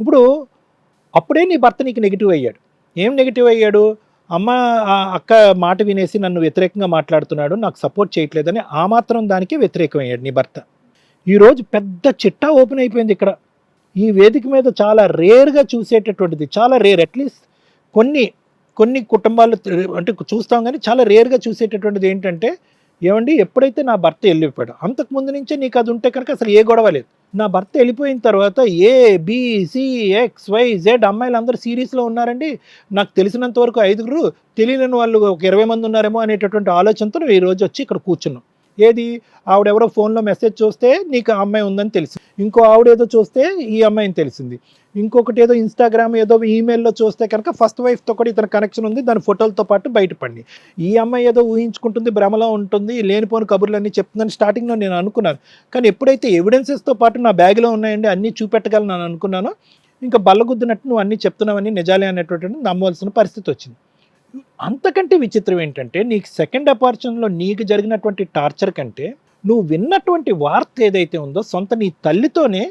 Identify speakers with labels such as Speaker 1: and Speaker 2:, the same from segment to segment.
Speaker 1: ఇప్పుడు అప్పుడే నీ భర్త నీకు నెగిటివ్ అయ్యాడు. ఏం నెగిటివ్ అయ్యాడు? అమ్మ ఆ అక్క మాట వినేసి నన్ను వ్యతిరేకంగా మాట్లాడుతున్నాడు నాకు సపోర్ట్ చేయట్లేదని ఆ మాత్రం దానికి వ్యతిరేకమయ్యాడు నీ భర్త. ఈరోజు పెద్ద చిట్టా ఓపెన్ అయిపోయింది ఇక్కడ. ఈ వేదిక మీద చాలా రేర్గా చూసేటటువంటిది చాలా రేర్ అట్లీస్ట్ కొన్ని కొన్ని కుటుంబాలు అంటే చూస్తాం కానీ చాలా రేర్గా చూసేటటువంటిది ఏంటంటే ఏమండి ఎప్పుడైతే నా భర్త వెళ్ళిపోయాడు అంతకుముందు నుంచే నీకు అది ఉంటే కనుక అసలు ఏ గొడవ లేదు. నా భర్త వెళ్ళిపోయిన తర్వాత ఏ ఎక్స్ వై జెడ్ అమ్మాయిలు అందరూ సిరీస్లో ఉన్నారండి. నాకు తెలిసినంత వరకు ఐదుగురు తెలియని వాళ్ళు ఒక ఇరవై మంది ఉన్నారేమో అనేటటువంటి ఆలోచనతో ఈరోజు వచ్చి ఇక్కడ కూర్చున్నాం. ఏది? ఆవిడెవరో ఫోన్లో మెసేజ్ చూస్తే నీకు ఆ అమ్మాయి ఉందని తెలిసి ఇంకో ఆవిడ ఏదో చూస్తే ఈ అమ్మాయిని తెలిసింది. ఇంకొకటి ఏదో ఇన్స్టాగ్రామ్ ఏదో ఈమెయిల్లో చూస్తే కనుక ఫస్ట్ వైఫ్తో కూడా ఇతని కనెక్షన్ ఉంది. దాని ఫోటోలతో పాటు బయటపడి ఈ అమ్మాయి ఏదో ఊహించుకుంటుంది భ్రమలో ఉంటుంది లేనిపోని కబుర్లన్నీ చెప్తుందని స్టార్టింగ్లో నేను అనుకున్నాను. కానీ ఎప్పుడైతే ఎవిడెన్సెస్తో పాటు నా బ్యాగ్లో ఉన్నాయండి అన్నీ చూపెట్టగలను అనుకున్నాను ఇంకా బల్లగుద్దినట్టు నువ్వు అన్నీ చెప్తున్నావని నిజాలే అనేటటువంటి నమ్మవలసిన పరిస్థితి వచ్చింది. అంతకంటే విచిత్రం ఏంటంటే నీకు సెకండ్ అపార్చున్లో నీకు జరిగినటువంటి టార్చర్ కంటే నువ్వు విన్నటువంటి వార్త ఏదైతే ఉందో సొంత నీ తల్లితోనే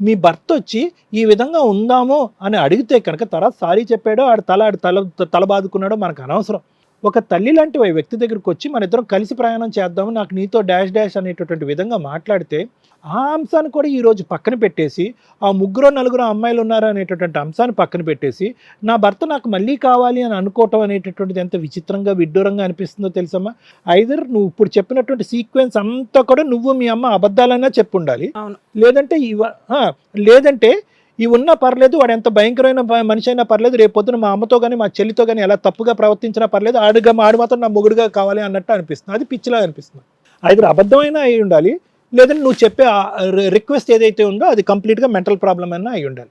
Speaker 1: మీ భర్త వచ్చి ఈ విధంగా ఉందామో అని అడిగితే కనుక తర్వాత సారీ చెప్పాడో ఆడు తల ఆడు తల తల బాదుకున్నాడో మనకు అనవసరం. ఒక తల్లి లాంటి వ్యక్తి దగ్గరికి వచ్చి మన ఇద్దరం కలిసి ప్రయాణం చేద్దాము నాకు నీతో డాష్ డాష్ అనేటటువంటి విధంగా మాట్లాడితే ఆ అంశాన్ని కూడా ఈరోజు పక్కన పెట్టేసి ఆ ముగ్గురు నలుగురు అమ్మాయిలు ఉన్నారు అనేటటువంటి అంశాన్ని పక్కన పెట్టేసి నా భర్త నాకు మళ్ళీ కావాలి అని అనుకోవటం అనేటటువంటిది ఎంత విచిత్రంగా విడ్డూరంగా అనిపిస్తుందో తెలుసమ్మా? ఐదర్ నువ్వు ఇప్పుడు చెప్పినటువంటి సీక్వెన్స్ అంతా కూడా నువ్వు మీ అమ్మ అబద్ధాలైనా చెప్పుండాలి.
Speaker 2: అవును.
Speaker 1: లేదంటే ఇవ లేదంటే ఇవి ఉన్నా పర్లేదు వాడు ఎంత భయంకరమైన మనిషి అయినా పర్లేదు రేపు పొద్దున మా అమ్మతో కానీ మా చెల్లితో కానీ ఎలా తప్పుగా ప్రవర్తించినా పర్లేదు ఆడుగా ఆడు మాత్రం నా మొగుడుగా కావాలి అన్నట్టు అనిపిస్తుంది. అది పిచ్చిలా అనిపిస్తుంది. ఐదు అబద్ధమైనా అయి ఉండాలి లేదంటే నువ్వు చెప్పే రిక్వెస్ట్ ఏదైతే ఉందో అది కంప్లీట్గా మెంటల్ ప్రాబ్లం అయినా అయి ఉండాలి.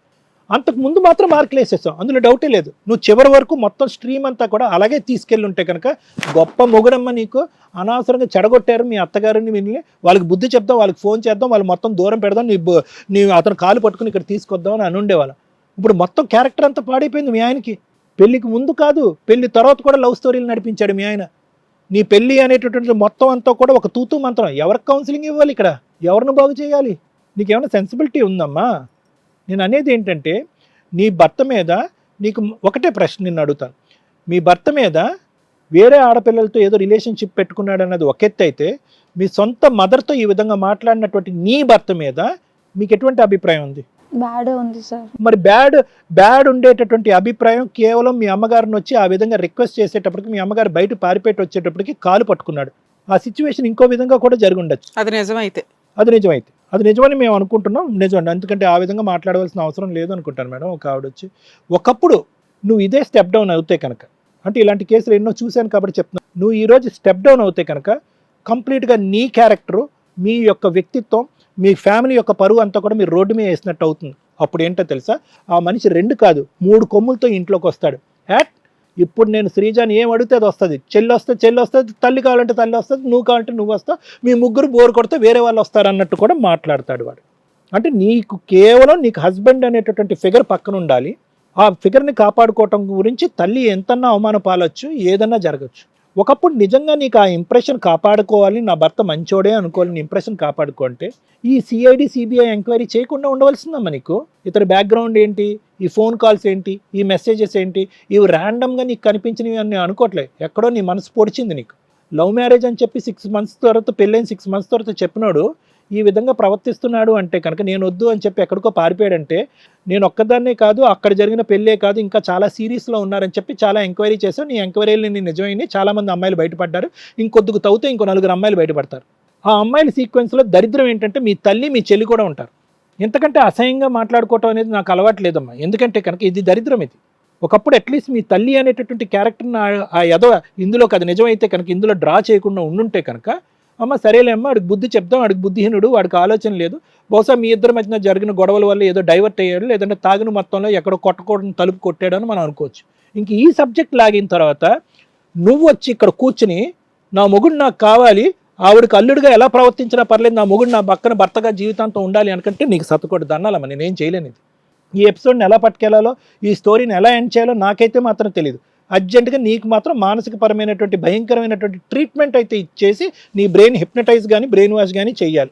Speaker 1: అంతకు ముందు మాత్రం మార్కులు వేసేస్తాం అందులో డౌటే లేదు. నువ్వు చివరి వరకు మొత్తం స్ట్రీమ్ అంతా కూడా అలాగే తీసుకెళ్ళి ఉంటే కనుక గొప్ప మొగుడమ్మ నీకు అనవసరంగా చెడగొట్టారు మీ అత్తగారిని విని వాళ్ళకి బుద్ధి చెప్దాం వాళ్ళకి ఫోన్ చేద్దాం వాళ్ళు మొత్తం దూరం పెడదాం. నీ నీ అతను కాలు పట్టుకుని ఇక్కడ తీసుకొద్దాం అని అనుండేవాళ్ళం. ఇప్పుడు మొత్తం క్యారెక్టర్ అంతా పాడైపోయింది మీ ఆయనకి. పెళ్ళికి ముందు కాదు పెళ్ళి తర్వాత కూడా లవ్ స్టోరీలు నడిపించాడు మీ ఆయన. నీ పెళ్ళి అనేటటువంటి మొత్తం అంతా కూడా ఒక తూతూ మంత్రం. ఎవరికి కౌన్సిలింగ్ ఇవ్వాలి ఇక్కడ? ఎవరిని బాగు చేయాలి? నీకేమైనా సెన్సిబిలిటీ ఉందమ్మా? నేను అనేది ఏంటంటే నీ భర్త మీద నీకు ఒకటే ప్రశ్న నిన్ను అడుగుతాను. మీ భర్త మీద వేరే ఆడపిల్లలతో ఏదో రిలేషన్షిప్ పెట్టుకున్నాడు అన్నది ఒక ఎత్తు అయితే మీ సొంత మదర్తో ఈ విధంగా మాట్లాడినటువంటి నీ భర్త మీద మీకు ఎటువంటి అభిప్రాయం ఉంది?
Speaker 3: బ్యాడ్ ఉంది సార్.
Speaker 1: మరి బ్యాడ్ బ్యాడ్ ఉండేటటువంటి అభిప్రాయం కేవలం మీ అమ్మగారిని వచ్చి ఆ విధంగా రిక్వెస్ట్ చేసేటప్పటికి మీ అమ్మగారు బయట పారిపెట్టి వచ్చేటప్పటికి కాలు పట్టుకున్నాడు. ఆ సిచ్యువేషన్ ఇంకో విధంగా కూడా జరిగి ఉండొచ్చు.
Speaker 2: అది నిజమైతే.
Speaker 1: అది నిజమైతే. అది నిజమని మేము అనుకుంటున్నాం. నిజం ఎందుకంటే ఆ విధంగా మాట్లాడవలసిన అవసరం లేదు అనుకుంటాను మేడం. ఒక ఆవిడ వచ్చి ఒకప్పుడు నువ్వు ఇదే స్టెప్ డౌన్ అవుతే కనుక అంటే ఇలాంటి కేసులు ఎన్నో చూశాను కాబట్టి చెప్తున్నా. నువ్వు ఈరోజు స్టెప్ డౌన్ అవుతే కనుక కంప్లీట్గా నీ క్యారెక్టరు మీ యొక్క వ్యక్తిత్వం మీ ఫ్యామిలీ యొక్క పరువు అంతా కూడా మీరు రోడ్డు మీద వేసినట్టు అవుతుంది. అప్పుడు ఏంటో తెలుసా? ఆ మనిషి రెండు కాదు మూడు కొమ్ములతో ఇంట్లోకి వస్తాడు. యాట్? ఇప్పుడు నేను శ్రీజాని ఏం అడిగితే అది వస్తుంది. చెల్లి వస్తే చెల్లి వస్తుంది తల్లి కావాలంటే తల్లి వస్తుంది నువ్వు కావాలంటే నువ్వు వస్తావు మీ ముగ్గురు బోర్ కొడితే వేరే వాళ్ళు వస్తారు అన్నట్టు కూడా మాట్లాడతాడు వాడు. అంటే నీకు కేవలం నీకు హస్బెండ్ అనేటటువంటి ఫిగర్ పక్కన ఉండాలి. ఆ ఫిగర్ని కాపాడుకోవటం గురించి తల్లి ఎంతన్నా అవమాన పాలొచ్చు ఏదన్నా జరగచ్చు. ఒకప్పుడు నిజంగా నీకు ఆ ఇంప్రెషన్ కాపాడుకోవాలి నా భర్త మంచోడే అనుకోవాలి నీ ఇంప్రెషన్ కాపాడుకో అంటే ఈ సిఐడి సిబిఐ ఎంక్వైరీ చేయకుండా ఉండవలసిందమ్మా నీకు? ఇతని బ్యాక్గ్రౌండ్ ఏంటి? ఈ ఫోన్ కాల్స్ ఏంటి? ఈ మెసేజెస్ ఏంటి? ఇవి ర్యాండమ్గా నీకు కనిపించినవి అని నేను అనుకోవట్లేదు ఎక్కడో నీ మనసు పొడిచింది నీకు. లవ్ మ్యారేజ్ అని చెప్పి సిక్స్ మంత్స్ తర్వాత పెళ్ళైన సిక్స్ మంత్స్ తర్వాత చెప్పినాడు ఈ విధంగా ప్రవర్తిస్తున్నాడు అంటే కనుక నేను వద్దు అని చెప్పి ఎక్కడికో పారిపోయాడంటే నేను ఒక్కదాన్నే కాదు అక్కడ జరిగిన పెళ్ళే కాదు ఇంకా చాలా సీరియస్లో ఉన్నారని చెప్పి చాలా ఎంక్వైరీ చేశాను నీ ఎంక్వైరీలు నేను నిజమైంది చాలామంది అమ్మాయిలు బయటపడ్డారు. ఇంకొద్దుకు తవ్వుతే ఇంకో నలుగురు అమ్మాయిలు బయటపడతారు. ఆ అమ్మాయిల సీక్వెన్స్లో దరిద్రం ఏంటంటే మీ తల్లి మీ చెల్లి కూడా ఉంటారు. ఎంతకంటే అసహ్యంగా మాట్లాడుకోవటం అనేది నాకు అలవాటు లేదమ్మా. ఎందుకంటే కనుక ఇది దరిద్రం ఇది. ఒకప్పుడు అట్లీస్ట్ మీ తల్లి అనేటటువంటి క్యారెక్టర్ని ఆ ఎదో ఇందులో అది నిజమైతే కనుక ఇందులో డ్రా చేయకుండా ఉండుంటే కనుక అమ్మ సరేలే అమ్మ వాడికి బుద్ధి చెప్దాం వాడికి బుద్ధిహీనుడు వాడికి ఆలోచన లేదు. బహుశా మీ ఇద్దరి మధ్యన జరిగిన గొడవల వల్ల ఏదో డైవర్ట్ అయ్యాడు లేదంటే తాగిన మొత్తంలో ఎక్కడో కొట్టకూడని తలుపు కొట్టాడు అని మనం అనుకోవచ్చు. ఇంక ఈ సబ్జెక్ట్ లాగిన తర్వాత నువ్వు వచ్చి ఇక్కడ కూర్చుని నా మొగుడు నాకు కావాలి ఆవిడకి అల్లుడిగా ఎలా ప్రవర్తించినా పర్లేదు నా మొగుడు నా పక్కన భర్తగా జీవితాంతం ఉండాలి అనుకుంటే నీకు సతకోటి దన్నాలమ్మ నేనేం చేయలేనిది. ఈ ఎపిసోడ్ని ఎలా పట్టుకెళ్ళాలో ఈ స్టోరీని ఎలా ఎండ్ చేయాలో నాకైతే మాత్రం తెలియదు అర్జెంటుగా నీకు మాత్రం మానసికపరమైనటువంటి భయంకరమైనటువంటి ట్రీట్మెంట్ అయితే ఇచ్చేసి నీ బ్రెయిన్ హిప్నటైజ్ కానీ బ్రెయిన్ వాష్ కానీ చెయ్యాలి.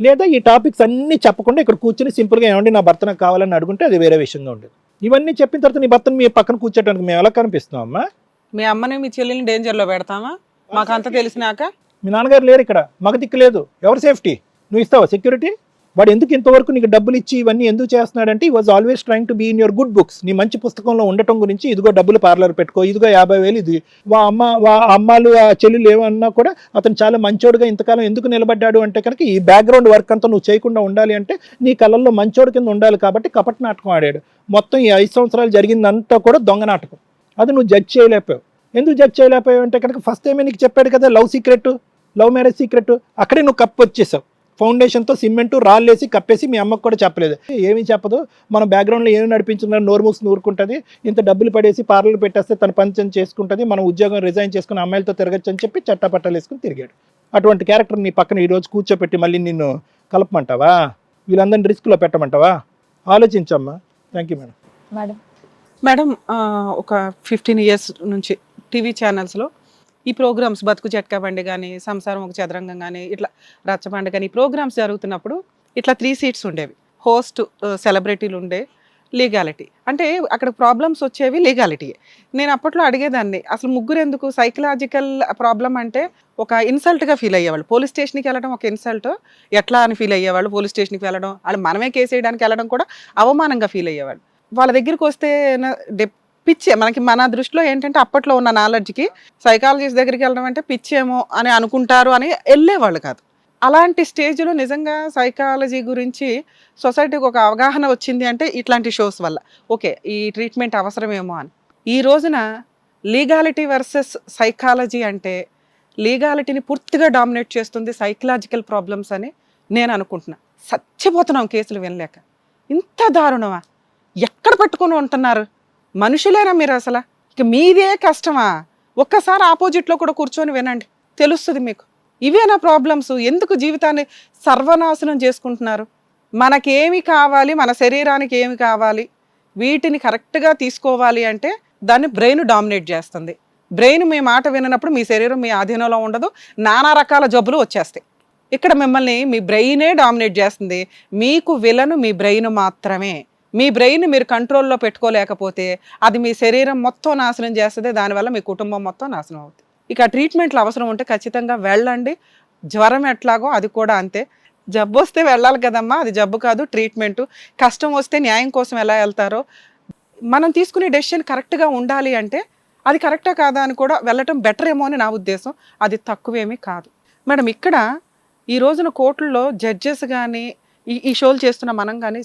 Speaker 1: లేదా ఈ టాపిక్స్ అన్ని చెప్పకుండా ఇక్కడ కూర్చొని సింపుల్గా ఏమండి నా భర్త నాకు కావాలని అడుగుంటే అది వేరే విషయంగా ఉండేది. ఇవన్నీ చెప్పిన తర్వాత నీ భర్తను మీ పక్కన కూర్చోటానికి మేము ఎలా కనిపిస్తున్నాం అమ్మా?
Speaker 2: మీ అమ్మని మీ చెల్లెల్ని డేంజర్లో పెడతామా? మాకంతా తెలిసినాక?
Speaker 1: మీ నాన్నగారు లేరు ఇక్కడ. మగ దిక్కు లేదు. ఎవరు సేఫ్టీ నువ్వు ఇస్తావా సెక్యూరిటీ వాడు ఎందుకు ఇంతవరకు నీకు డబ్బులు ఇచ్చి ఇవన్నీ ఎందుకు చేస్తున్నాడంటే ఈ was always trying to be in your good books నీ మంచి పుస్తకంలో ఉండటం గురించి ఇదిగో డబ్బులు పార్లర్ పెట్టుకో ఇదిగో యాభై వేలు ఇది. వా అమ్మ వా అమ్మాలు ఆ చెల్లెలు ఏమన్నా కూడా అతను చాలా మంచోడుగా ఇంతకాలం ఎందుకు నిలబడ్డాడు అంటే కనుక ఈ బ్యాక్గ్రౌండ్ వర్క్ అంతా నువ్వు చేయకుండా ఉండాలి అంటే నీ కళల్లో మంచోడు కింద ఉండాలి కాబట్టి కపట నాటకం ఆడాడు. మొత్తం ఈ ఐదు సంవత్సరాలు జరిగిందంతా కూడా దొంగ నాటకం. అది నువ్వు జడ్జ్ చేయలేకపోయావు. ఎందుకు జడ్జ్ చేయలేకపోయావు అంటే కనుక ఫస్ట్ టైమే నీకు చెప్పాడు కదా love secret love marriage secret అక్కడే నువ్వు కప్పు వచ్చేసావు. ఫౌండేషన్తో సిమెంట్ రాళ్ళేసి కప్పేసి మీ అమ్మకు కూడా చెప్పలేదు. ఏమీ చెప్పదు. మన బ్యాక్గ్రౌండ్లో ఏమి నడిపించుకున్నా నోరు మూసుకుని ఊరుకుంటుంది ఇంత డబ్బులు పడేసి పార్లర్ పెట్టేస్తే తన పంచం చేసుకుంటుంది. మన ఉద్యోగం రిజైన్ చేసుకుని అమ్మాయిలతో తిరగచ్చు అని చెప్పి చట్టపట్టాలు వేసుకుని తిరిగాడు. అటువంటి క్యారెక్టర్ నీ పక్కన ఈ రోజు కూర్చోపెట్టి మళ్ళీ నిన్ను కలపమంటావా? వీళ్ళందరినీ రిస్క్లో పెట్టమంటావా? ఆలోచించమ్మా. Thank you madam.
Speaker 3: Madam
Speaker 2: madam ఒక ఫిఫ్టీన్ ఇయర్స్ నుంచి టీవీ ఛానల్స్లో ఈ ప్రోగ్రామ్స్ బతుకు జట్కా బండి కానీ సంసారం ఒక చదరంగం కానీ ఇట్లా రచ్చబండి కానీ ఈ ప్రోగ్రామ్స్ జరుగుతున్నప్పుడు ఇట్లా త్రీ సీట్స్ ఉండేవి. హోస్ట్ సెలబ్రిటీలు ఉండే లీగాలిటీ. అంటే అక్కడ ప్రాబ్లమ్స్ వచ్చేవి లీగాలిటీ నేను అప్పట్లో అడిగేదాన్ని అసలు ముగ్గురు ఎందుకు సైకలాజికల్ ప్రాబ్లం అంటే ఒక ఇన్సల్ట్గా ఫీల్ అయ్యేవాళ్ళు. పోలీస్ స్టేషన్కి వెళ్ళడం ఒక ఇన్సల్ట్ ఎట్లా అని ఫీల్ అయ్యేవాళ్ళు పోలీస్ స్టేషన్కి వెళ్ళడం వాళ్ళు మనమే కేసు వేయడానికి వెళ్ళడం కూడా అవమానంగా ఫీల్ అయ్యేవాళ్ళు. వాళ్ళ దగ్గరికి వస్తే డెప్- పిచ్చే మనకి మన దృష్టిలో ఏంటంటే అప్పట్లో ఉన్న నాలెడ్జ్కి సైకాలజిస్ట్ దగ్గరికి వెళ్ళడం అంటే పిచ్చేమో అని అనుకుంటారు అని వెళ్ళేవాళ్ళు కాదు. అలాంటి స్టేజ్లో నిజంగా సైకాలజీ గురించి సొసైటీకి ఒక అవగాహన వచ్చింది అంటే ఇట్లాంటి షోస్ వల్ల. ఓకే ఈ ట్రీట్మెంట్ అవసరమేమో అని. ఈ రోజున లీగాలిటీ వర్సెస్ సైకాలజీ అంటే లీగాలిటీని పూర్తిగా డామినేట్ చేస్తుంది సైకలాజికల్ ప్రాబ్లమ్స్ అని నేను అనుకుంటున్నా. చచ్చిపోతున్నాం కేసులు వినలేక. ఇంత దారుణమా? ఎక్కడ పట్టుకొని ఉంటున్నారు? మనుషులేనా మీరు అసలు? ఇక మీదే కష్టమా? ఒక్కసారి ఆపోజిట్లో కూడా కూర్చొని వినండి. తెలుస్తుంది మీకు. ఇవేనా ప్రాబ్లమ్స్? ఎందుకు జీవితాన్ని సర్వనాశనం చేసుకుంటున్నారు? మనకేమి కావాలి? మన శరీరానికి ఏమి కావాలి? వీటిని కరెక్ట్గా తీసుకోవాలి అంటే దాన్ని బ్రెయిన్ డామినేట్ చేస్తుంది. బ్రెయిన్ మీ మాట విననప్పుడు మీ శరీరం మీ ఆధీనంలో ఉండదు. నానా రకాల జబ్బులు వచ్చేస్తాయి. ఇక్కడ మిమ్మల్ని మీ బ్రెయినే డామినేట్ చేస్తుంది. మీకు విలను మీ బ్రెయిన్ మాత్రమే. మీ బ్రెయిన్ మీరు కంట్రోల్లో పెట్టుకోలేకపోతే అది మీ శరీరం మొత్తం నాశనం చేస్తుంది దానివల్ల మీ కుటుంబం మొత్తం నాశనం అవుతుంది ఇక ట్రీట్మెంట్లు అవసరం ఉంటే ఖచ్చితంగా వెళ్ళండి. జ్వరం ఎట్లాగో అది కూడా అంతే. జబ్బు వస్తే వెళ్ళాలి కదమ్మా అది జబ్బు కాదు ట్రీట్మెంట్. కష్టం వస్తే న్యాయం కోసం ఎలా వెళ్తారో. మనం తీసుకునే డెసిషన్ కరెక్ట్గా ఉండాలి అంటే అది కరెక్టా కాదా అని కూడా వెళ్ళటం బెటర్ ఏమో అని నా ఉద్దేశం. అది తక్కువేమీ కాదు. మేడం ఇక్కడ ఈ రోజున కోర్టుల్లో జడ్జెస్ కానీ ఈ ఈ షోలు చేస్తున్న మనం కానీ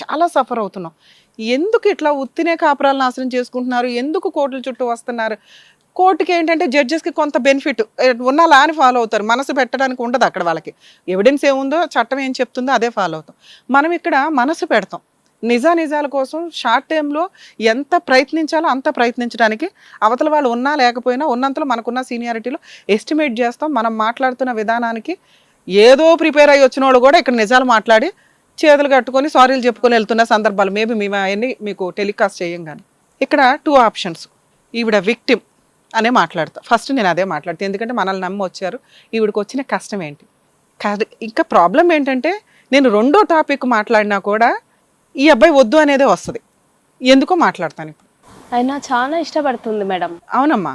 Speaker 2: చాలా సఫర్ అవుతున్నాం. ఎందుకు ఇట్లా ఉత్తినే కాపురాలు నాశనం చేసుకుంటున్నారు? ఎందుకు కోర్టుల చుట్టూ వస్తున్నారు? కోర్టుకి ఏంటంటే జడ్జెస్కి కొంత బెనిఫిట్ ఉన్న లాని ఫాలో అవుతారు. మనసు పెట్టడానికి ఉండదు అక్కడ వాళ్ళకి. ఎవిడెన్స్ ఏముందో చట్టం ఏం చెప్తుందో అదే ఫాలో అవుతాం. మనం ఇక్కడ మనసు పెడతాం. నిజా నిజాల కోసం షార్ట్ టైంలో ఎంత ప్రయత్నించాలో అంత ప్రయత్నించడానికి అవతల వాళ్ళు ఉన్నా లేకపోయినా ఉన్నంతలో మనకున్న సీనియారిటీలో ఎస్టిమేట్ చేస్తాం. మనం మాట్లాడుతున్న విధానానికి ఏదో ప్రిపేర్ అయ్యి వచ్చిన వాళ్ళు కూడా ఇక్కడ నిజాలు మాట్లాడి చేతులు కట్టుకొని సారీలు చెప్పుకొని వెళ్తున్న సందర్భాలు. మేబీ మేము అవన్నీ మీకు టెలికాస్ట్ చేయం కానీ ఇక్కడ టూ ఆప్షన్స్ ఈవిడ విక్టిమ్ అనే మాట్లాడతా. ఫస్ట్ నేను అదే మాట్లాడతా. ఎందుకంటే మనల్ని నమ్మి వచ్చారు. ఈవిడకి వచ్చిన కష్టం ఏంటి? ఇంకా ప్రాబ్లం ఏంటంటే నేను రెండో టాపిక్ మాట్లాడినా కూడా ఈ అబ్బాయి వద్దు అనేదే వస్తుంది. ఎందుకో మాట్లాడతాను ఇప్పుడు.
Speaker 3: అయినా చాలా ఇష్టపడుతుంది మేడం.
Speaker 2: అవునమ్మా.